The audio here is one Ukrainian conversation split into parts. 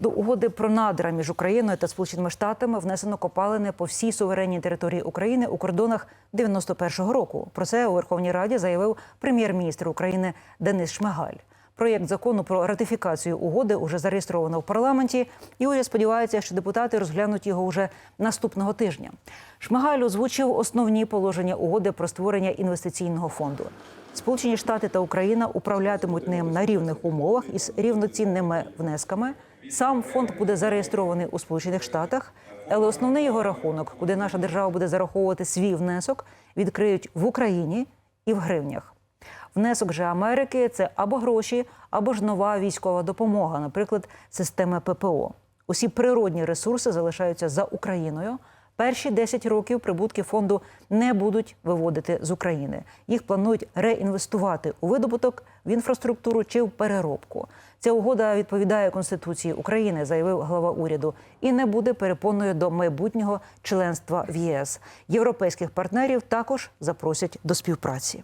До угоди про надра між Україною та Сполученими Штатами внесено копалини по всій суверенній території України у кордонах 91-го року. Про це у Верховній Раді заявив прем'єр-міністр України Денис Шмигаль. Проєкт закону про ратифікацію угоди уже зареєстровано в парламенті, і уряд сподівається, що депутати розглянуть його уже наступного тижня. Шмигаль озвучив основні положення угоди про створення інвестиційного фонду. Сполучені Штати та Україна управлятимуть ним на рівних умовах із рівноцінними внесками. Сам фонд буде зареєстрований у Сполучених Штатах, але основний його рахунок, куди наша держава буде зараховувати свій внесок, відкриють в Україні і в гривнях. Внесок же Америки це або гроші, або ж нова військова допомога, наприклад, системи ППО. Усі природні ресурси залишаються за Україною. Перші 10 років прибутки фонду не будуть виводити з України. Їх планують реінвестувати у видобуток, в інфраструктуру чи в переробку. Ця угода відповідає Конституції України, заявив глава уряду, і не буде перепоною до майбутнього членства в ЄС. Європейських партнерів також запросять до співпраці.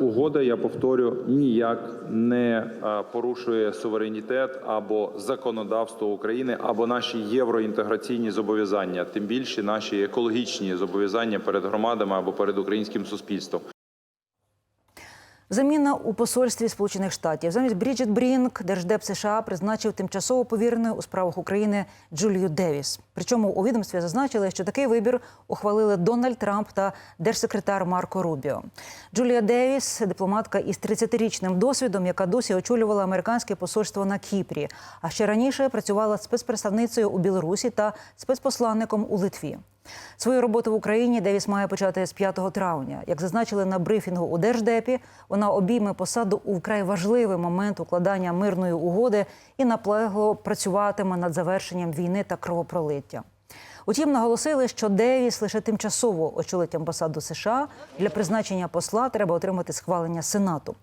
Угода, я повторю, ніяк не е, порушує суверенітет або законодавство України, або наші євроінтеграційні зобов'язання, тим більше наші екологічні зобов'язання перед громадами або перед українським суспільством. Заміна у посольстві Сполучених Штатів замість Бріджит Брінк держдеп США призначив тимчасово повіреною у справах України Джулію Девіс. Причому у відомстві зазначили, що такий вибір ухвалили Дональд Трамп та держсекретар Марко Рубіо. Джулія Девіс дипломатка із 30-річним досвідом, яка досі очолювала американське посольство на Кіпрі. А ще раніше працювала спецпредставницею у Білорусі та спецпосланником у Литві. Свою роботу в Україні Девіс має почати з 5 травня. Як зазначили на брифінгу у держдепі, вона обійме посаду у вкрай важливий момент укладання мирної угоди і наплегло працюватиме над завершенням війни та кровопролиття. Утім, наголосили, що Девіс лише тимчасово очолить амбасаду США. Для призначення посла треба отримати схвалення Сенату.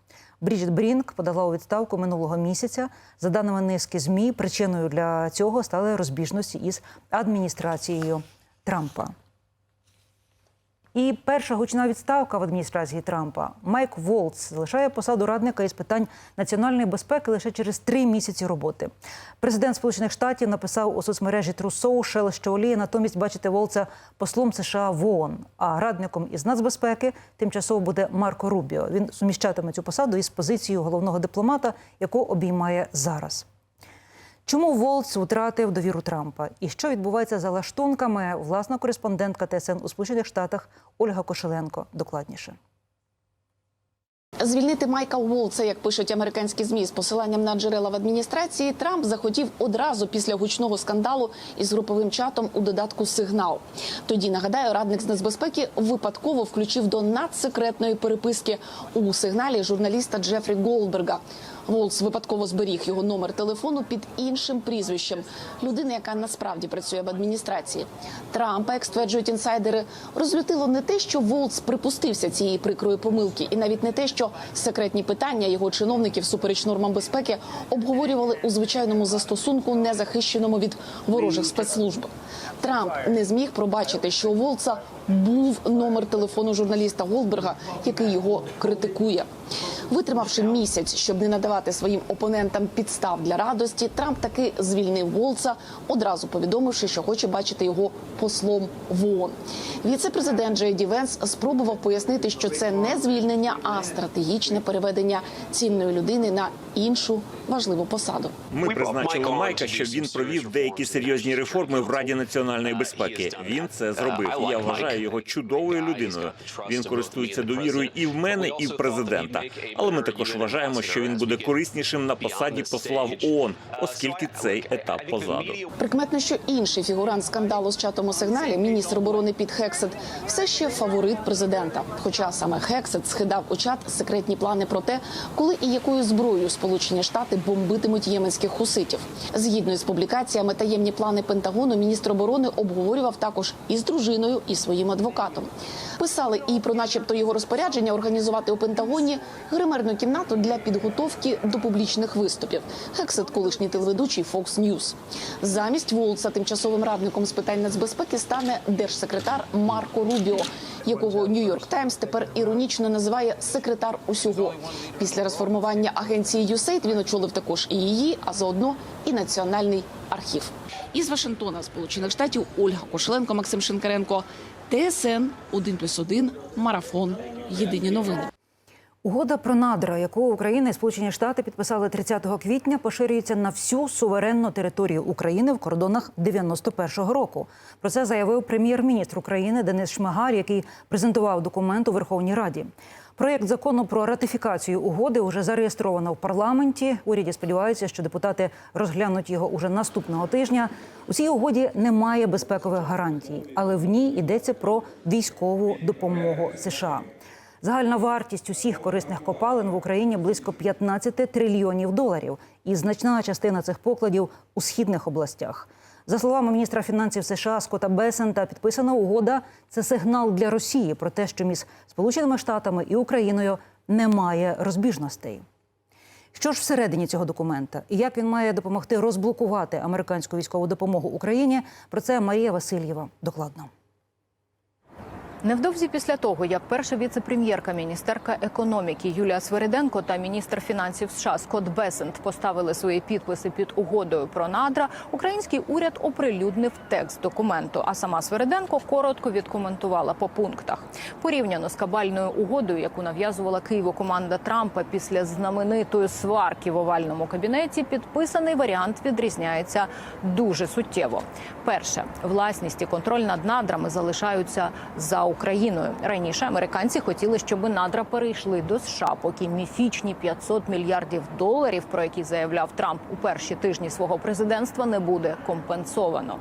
Бріджит Брінк подала у відставку минулого місяця. За даними низки змі, причиною для цього стали розбіжності із адміністрацією Трампа. І перша гучна відставка в адміністрації Трампа. Майк Волц залишає посаду радника із питань національної безпеки лише через три місяці роботи. Президент Сполучених Штатів написав у соцмережі True Social, що воліє натомість бачити Волца послом США в ООН, а радником із нацбезпеки тимчасово буде Марко Рубіо. Він суміщатиме цю посаду із позицією головного дипломата, яку обіймає зараз. Чому Волц втратив довіру Трампа? І що відбувається за лаштунками? Власна кореспондентка ТСН у Сполучених Штатах Ольга Кошеленко. Докладніше. Звільнити Майка Уолтса, як пишуть американські змі, з посиланням на джерела в адміністрації, Трамп захотів одразу після гучного скандалу із груповим чатом у додатку Сигнал. Тоді нагадаю, радник з нацбезпеки випадково включив до надсекретної переписки у сигналі журналіста Джефрі Голдберга. Волц випадково зберіг його номер телефону під іншим прізвищем людини, яка насправді працює в адміністрації. Трампа, як стверджують інсайдери, розлютило не те, що Волц припустився цієї прикрої помилки, і навіть не те, що секретні питання його чиновників супереч нормам безпеки обговорювали у звичайному застосунку, не захищеному від ворожих спецслужб. Трамп не зміг пробачити, що у Волца був номер телефону журналіста Голдберга, який його критикує. Витримавши місяць, щоб не надавати своїм опонентам підстав для радості, Трамп таки звільнив Волца, одразу повідомивши, що хоче бачити його послом в ООН. Віце-президент Джей Ді Венс спробував пояснити, що це не звільнення, а стратегічне переведення цінної людини на іншу важливу посаду. Ми призначили Майка, щоб він провів деякі серйозні реформи в Раді національної безпеки. Він це зробив. Я вважаю його чудовою людиною. Він користується довірою і в мене, і в президента. Але ми також вважаємо, що він буде кориснішим на посаді посла в ООН, оскільки цей етап позаду. Прикметно, що інший фігурант скандалу з чатом у сигналі, міністр оборони Піт Хексет, все ще фаворит президента. Хоча саме Хексет схидав у чат секретні плани про те, коли і якою зброєю Сполучені Штати бомбитимуть єменських хуситів. Згідно із публікаціями, таємні плани Пентагону міністр оборони обговорював також із дружиною і своїм адвокатом. Писали і про, начебто, його розпорядження організувати у Пентагоні гримерну кімнату для підготовки до публічних виступів. Гексет, колишній телеведучий Fox News. Замість Волца тимчасовим радником з питань нацбезпеки стане держсекретар Марко Рубіо, якого Нью-Йорк Таймс тепер іронічно називає секретар усього. Після розформування агенції USAID він очолив також і її, а заодно і національний архів. Із Вашингтона, Сполучених Штатів, Ольга Кошеленко, Максим Шинкаренко, ТСН 1+,1, Марафон. Єдині новини. Угода про надра, яку Україна і Сполучені Штати підписали 30 квітня, поширюється на всю суверенну територію України в кордонах 91-го року. Про це заявив прем'єр-міністр України Денис Шмигаль, який презентував документ у Верховній Раді. Проєкт закону про ратифікацію угоди вже зареєстровано в парламенті. Уряді сподіваються, що депутати розглянуть його уже наступного тижня. У цій угоді немає безпекових гарантій, але в ній йдеться про військову допомогу США. Загальна вартість усіх корисних копалин в Україні близько 15 трильйонів доларів, і значна частина цих покладів у східних областях. За словами міністра фінансів США Скотта Бесента, підписана угода це сигнал для Росії про те, що між Сполученими Штатами і Україною немає розбіжностей. Що ж всередині цього документа і як він має допомогти розблокувати американську військову допомогу Україні? Про це Марія Васильєва докладно. Невдовзі після того, як перша віце-прем'єрка, міністерка економіки Юлія Свериденко та міністр фінансів США Скотт Бесент поставили свої підписи під угодою про надра, український уряд оприлюднив текст документу. А сама Свериденко коротко відкоментувала по пунктах. Порівняно з кабальною угодою, яку нав'язувала Києву команда Трампа після знаменитої сварки в овальному кабінеті, підписаний варіант відрізняється дуже суттєво. Перше, власність і контроль над надрами залишаються за Україною. Раніше американці хотіли, щоб надра перейшли до США, поки міфічні 500 мільярдів доларів, про які заявляв Трамп у перші тижні свого президентства, не буде компенсовано.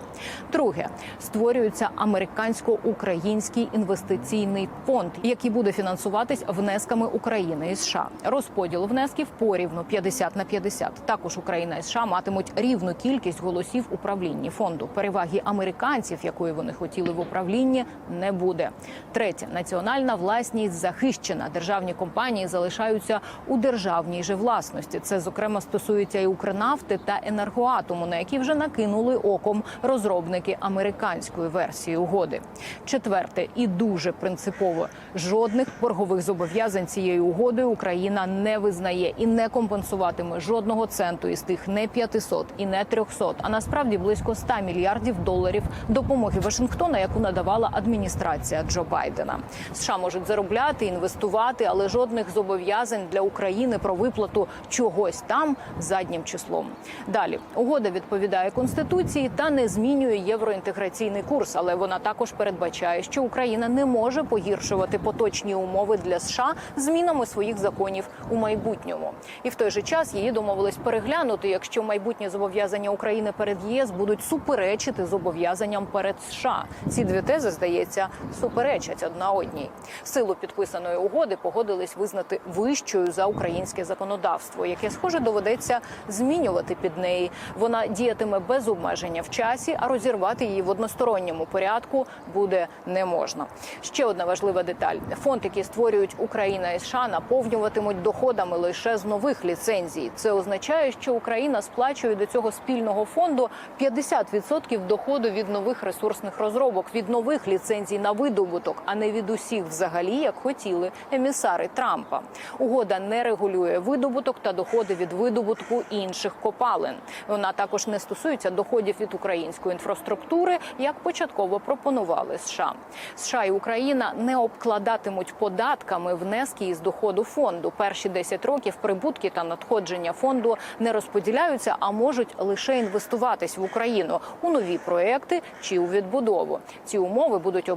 Друге, створюється американсько-український інвестиційний фонд, який буде фінансуватись внесками України і США. Розподіл внесків порівну 50 на 50. Також Україна і США матимуть рівну кількість голосів у правлінні фонду. Переваги американців, якої вони хотіли в управлінні, не буде. Третє національна власність захищена. Державні компанії залишаються у державній же власності. Це зокрема стосується і Укрнафти та енергоатому, на які вже накинули оком розробники американської версії угоди. Четверте і дуже принципово жодних боргових зобов'язань цією угодою Україна не визнає і не компенсуватиме жодного центу із тих не 500 і не 300, а насправді близько 100 мільярдів доларів допомоги Вашингтона, яку надавала адміністрація Джо Байдена. США можуть заробляти, інвестувати, але жодних зобов'язань для України про виплату чогось там заднім числом. Далі угода відповідає конституції та не змінює євроінтеграційний курс, але вона також передбачає, що Україна не може погіршувати поточні умови для США змінами своїх законів у майбутньому. І в той же час її домовились переглянути, якщо майбутні зобов'язання України перед ЄС будуть суперечити зобов'язанням перед США. Ці дві тези здається суперечать одна одній. Силу підписаної угоди погодились визнати вищою за українське законодавство, яке схоже доведеться змінювати під неї. Вона діятиме без обмеження в часі, а розірвати її в односторонньому порядку буде не можна. Ще одна важлива деталь: фонд, який створюють Україна і США, наповнюватимуть доходами лише з нових ліцензій. Це означає, що Україна сплачує до цього спільного фонду 50% доходу від нових ресурсних розробок, від нових ліцензій на видобуток, а не від усіх взагалі, як хотіли емісари Трампа. Угода не регулює видобуток та доходи від видобутку інших копалин. Вона також не стосується доходів від української інфраструктури, як початково пропонували США. США і Україна не обкладатимуть податками внески із доходу фонду. Перші 10 років прибутки та надходження фонду не розподіляються, а можуть лише інвестуватись в Україну у нові проекти чи у відбудову. Ці умови будуть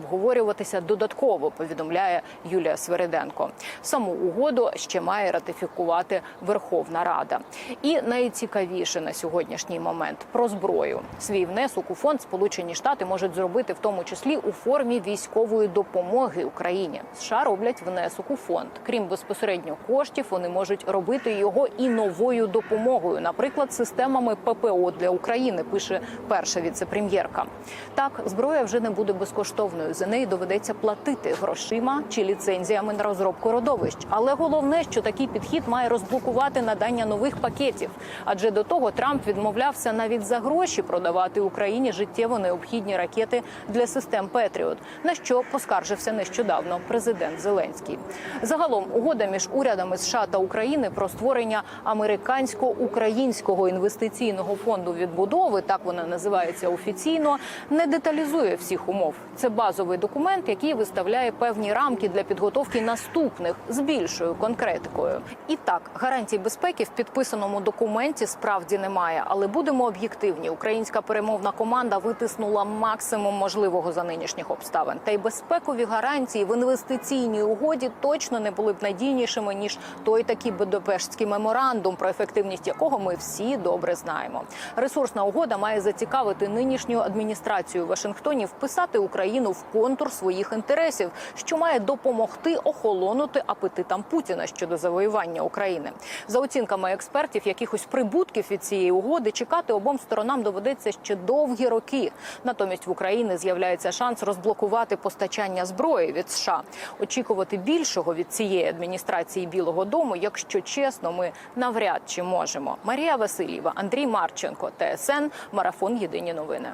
обговорюватися додатково. Повідомляє Юлія Свериденко. Саму угоду ще має ратифікувати Верховна Рада. І найцікавіше на сьогоднішній момент про зброю. Свій внесок у фонд Сполучені Штати можуть зробити в тому числі у формі військової допомоги Україні. США роблять внесок у фонд. Крім безпосередньо коштів, вони можуть робити його і новою допомогою, наприклад, системами ППО для України. Пише перша віце-прем'єрка. Так, зброя вже не буде безкоштовною. За неї доведеться доведеться платити грошима чи ліцензіями на розробку родовищ. Але головне, що такий підхід має розблокувати надання нових пакетів. Адже до того Трамп відмовлявся навіть за гроші продавати Україні життєво необхідні ракети для систем Петріот, на що поскаржився нещодавно президент Зеленський. Загалом угода між урядами США та України про створення американсько-українського інвестиційного фонду відбудови, так вона називається офіційно, не деталізує всіх умов. Це базовий документ, який виставляє певні рамки для підготовки наступних з більшою конкретикою. І так, гарантій безпеки в підписаному документі справді немає, але будемо об'єктивні. Українська перемовна команда витиснула максимум можливого за нинішніх обставин. Та й безпекові гарантії в інвестиційній угоді точно не були б надійнішими ніж той такий Будапештський меморандум, про ефективність якого ми всі добре знаємо. Ресурсна угода має зацікавити нинішню адміністрацію в Вашингтоні вписати Україну в контур своїх інтересів, що має допомогти охолонути апетитам Путіна щодо завоювання України. За оцінками експертів, якихось прибутків від цієї угоди чекати обом сторонам доведеться ще довгі роки. Натомість в Україні з'являється шанс розблокувати постачання зброї від США. Очікувати більшого від цієї адміністрації Білого Дому, якщо чесно, ми навряд чи можемо. Марія Васильєва, Андрій Марченко, ТСН, марафон Єдині новини.